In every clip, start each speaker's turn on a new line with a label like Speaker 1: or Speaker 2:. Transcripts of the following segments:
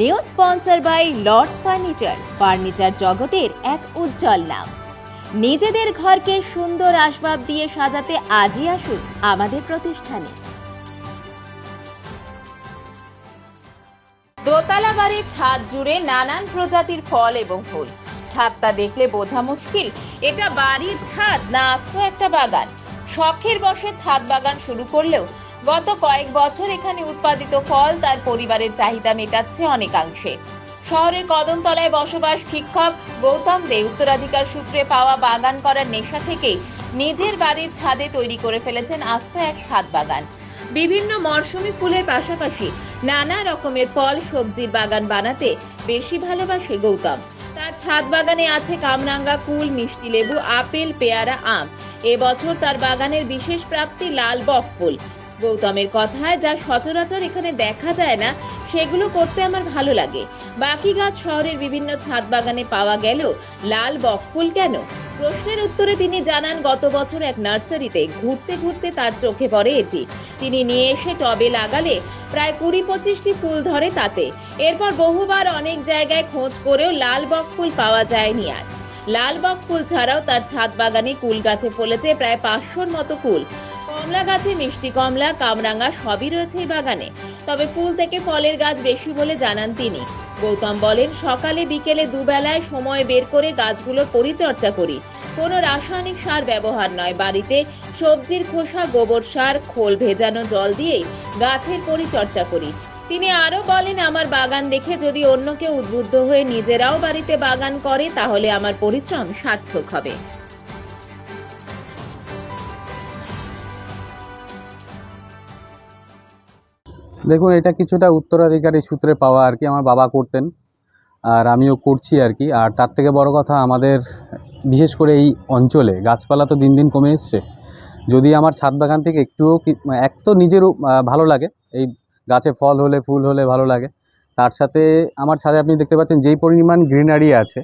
Speaker 1: New sponsor by Lords furniture. Furniture জগতের এক উজ্জ্বল নাম। নিজেদের ঘরকে সুন্দর আসবাব দিয়ে সাজাতে আজই আসুন আমাদের প্রতিষ্ঠানে। দোতলা বাড়ির ছাদ জুড়ে নানান প্রজাতির ফল এবং ফুল। ছাদটা দেখলে বোঝা মুশকিল, এটা বাড়ির ছাদ না আস্ত একটা বাগান। শখের বসে ছাদ বাগান শুরু করলেও গত কয়েক বছর এখানে উৎপাদিত ফল তার পরিবারের চাহিদা মেটাচ্ছে অনেকাংশে। শহরের কদমতলায় বসবাস শিক্ষক গৌতম দে উত্তরাধিকার সূত্রে পাওয়া বাগান করার নেশা থেকেই নিজের বাড়ির ছাদে তৈরি করে ফেলেছেন আস্ত এক ছাদ বাগান। বিভিন্ন মরশুমি ফুলের পাশাপাশি নানা রকমের ফল, সবজির বাগান বানাতে বেশি ভালোবাসে গৌতম। তার ছাদ বাগানে আছে কামরাঙ্গা, কুল, মিষ্টি লেবু, আপেল, পেয়ারা, আম। এবছর তার বাগানের বিশেষ প্রাপ্তি লাল বক ফুল। গৌতমের কথায় যা সচরাচর এখানে দেখা যায় না, সেগুলো করতে আমার ভালো লাগে। বাকি গাছ শহরের বিভিন্ন ছাদ বাগানে পাওয়া গেলেও লাল বকফুল কেন? প্রশ্নের উত্তরে তিনি জানান, গত বছর এক নার্সারিতে ঘুরতে ঘুরতে তার চোখে পড়ে এটি। তিনি নিয়ে এসে টবে লাগালে প্রায় কুড়ি পঁচিশটি ফুল ধরে তাতে। এরপর বহুবার অনেক জায়গায় খোঁজ করেও লাল বকফুল পাওয়া যায়নি আর। লাল বক ফুল ছাড়াও তার ছাদ বাগানে কুল গাছে ফলেছে প্রায় পাঁচশোর মতো কুল কমলা গাছে মিষ্টি কমলা কামরাঙা সবই রয়েছে এই বাগানে। তবে ফুল থেকে ফলের গাছ বেশি বলে জানান তিনি। গৌতম বলেন, সকালে বিকেলে দুবেলায় সময় বের করে গাছগুলোর পরিচর্যা করি। কোনো রাসায়নিক সার ব্যবহার নয়। বাড়িতে সবজির খোসা, গোবর সার, খোল ভেজানো জল দিয়েই গাছের পরিচর্যা করি। তিনি আরও বলেন, আমার বাগান দেখে যদি অন্য কেউ উদ্বুদ্ধ হয়ে নিজেরাও বাড়িতে বাগান করে, তাহলে আমার পরিশ্রম সার্থক হবে।
Speaker 2: দেখুন, এটা কিছুটা উত্তরাধিকারী সূত্রে পাওয়া আর কি, আমার বাবা করতেন, আর আমিও করছি আর কি। আর তার থেকে বড় কথা আমাদের, বিশেষ করে এই অঞ্চলে গাছপালা তো দিন দিন কমে এসছে, যদি আমার ছাদ বাগান থেকে একটুও কি- এক তো নিজেরও ভালো লাগে, এই গাছে ফল হলে, ফুল হলে ভালো লাগে। তার সাথে আমার ছাদে আপনি দেখতে পাচ্ছেন, যেই পরিমাণ গ্রিনারি আছে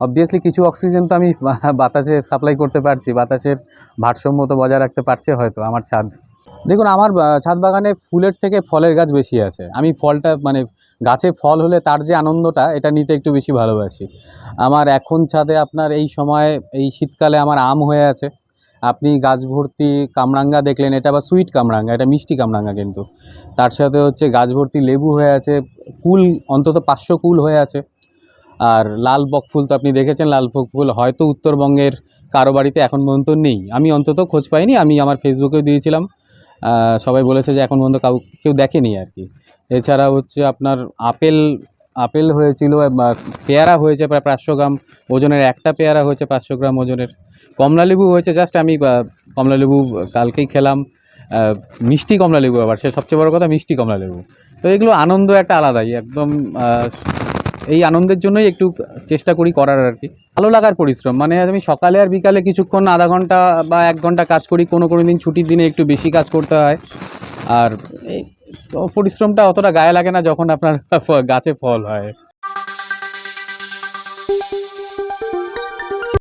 Speaker 2: অবভিয়াসলি কিছু অক্সিজেন তো আমি বাতাসে সাপ্লাই করতে পারছি, বাতাসের ভারসাম্য তো বজায় রাখতে পারছে হয়তো আমার ছাদ। দেখুন, আমার ছাদ বাগানে ফুলের থেকে ফলের গাছ বেশি আছে। আমি ফলটা মানে গাছে ফল হলে তার যে আনন্দটা, এটা নিতে একটু বেশি ভালোবাসি। আমার এখন ছাদে আপনার এই সময়, এই শীতকালে আমার আম হয়ে আছে। আপনি গাছ ভর্তি কামরাঙ্গা দেখলেন, এটা আবার সুইট কামরাঙ্গা, এটা মিষ্টি কামরাঙ্গা কিন্তু। তার সাথে হচ্ছে গাছ ভর্তি লেবু হয়ে আছে, কুল, অন্তত পাঁচশো কুল হয়ে আছে। আর লাল বক ফুল তো আপনি দেখেছেন, লাল বক ফুল হয়তো উত্তরবঙ্গের কারও বাড়িতে এখন পর্যন্ত নেই। আমি অন্তত খোঁজ পাইনি, আমি আমার ফেসবুকেও দিয়েছিলাম। সবাই বলেছে যে এখন পর্যন্ত কাউ, কেউ দেখেনি আর কি। এছাড়া হচ্ছে আপনার আপেল আপেল হয়েছিল পেয়ারা হয়েছে প্রায় পাঁচশো গ্রাম ওজনের, একটা পেয়ারা হয়েছে পাঁচশো গ্রাম ওজনের। কমলালেবু হয়েছে, জাস্ট আমি কমলালেবু কালকেই খেলাম। মিষ্টি কমলালেবু আবার, সে সবচেয়ে বড় কথা মিষ্টি কমলালেবু তো এগুলো আনন্দ একটা আলাদাই, একদম এই আনন্দের জন্যই একটু চেষ্টা করি করার আর কি। ভালো লাগার পরিশ্রম। মানে আমি সকালে আর বিকালে কিছুক্ষণ আধা ঘণ্টা বা এক ঘণ্টা কাজ করি, কোনো কোনো দিন ছুটির দিনে একটু বেশি কাজ করতে হয়। আর পরিশ্রমটা অতটা গায়ে লাগে না যখন আপনার গাছে ফল হয়।